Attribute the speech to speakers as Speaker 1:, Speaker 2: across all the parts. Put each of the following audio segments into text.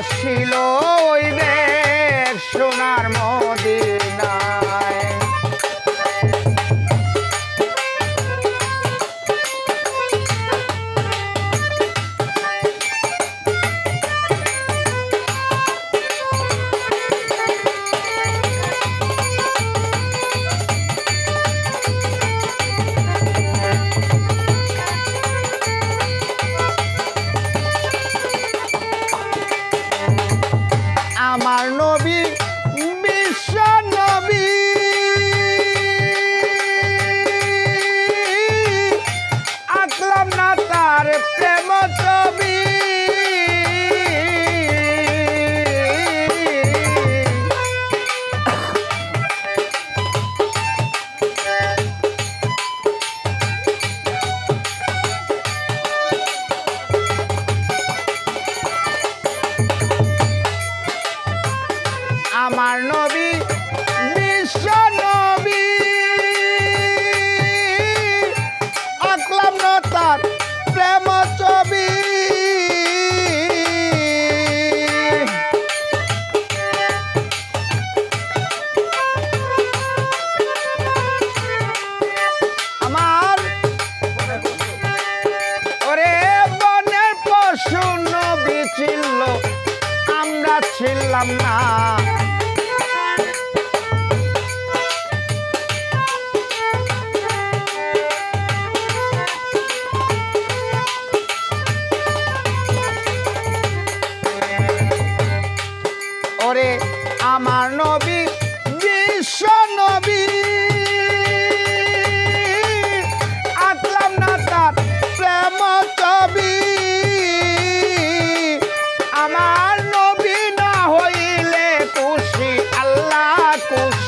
Speaker 1: আসিল। আমার নবী ছিলাম না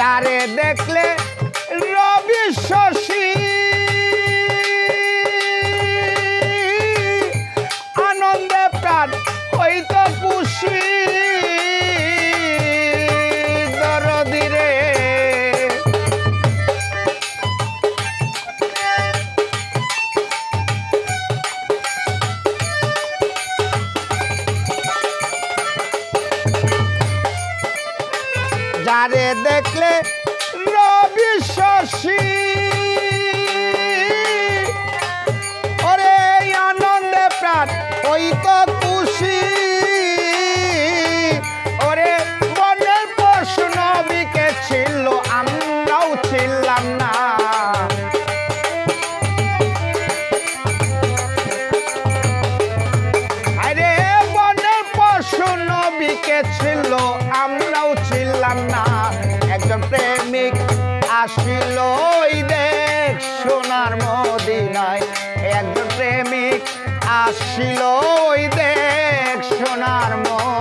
Speaker 1: যারে দেখলে রবি শশী। আনন্দে প্রাণ হইত খুশি। যারে দেখলে রবি শশী। আসিল ওই দেখ সোনার মদিনায়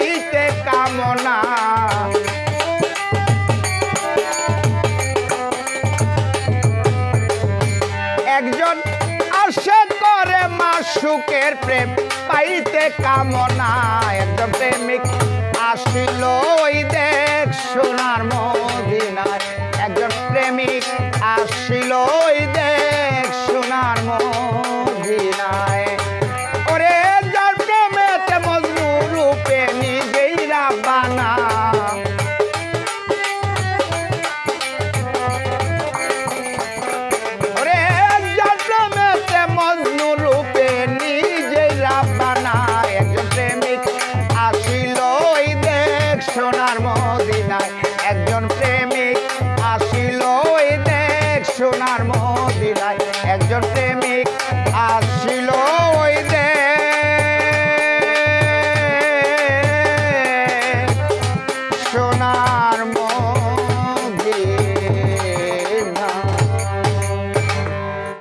Speaker 1: হইতে কামনা। একজন আসে করে মাসুকের প্রেম পাইতে কামনা। একজন প্রেমিক আসিল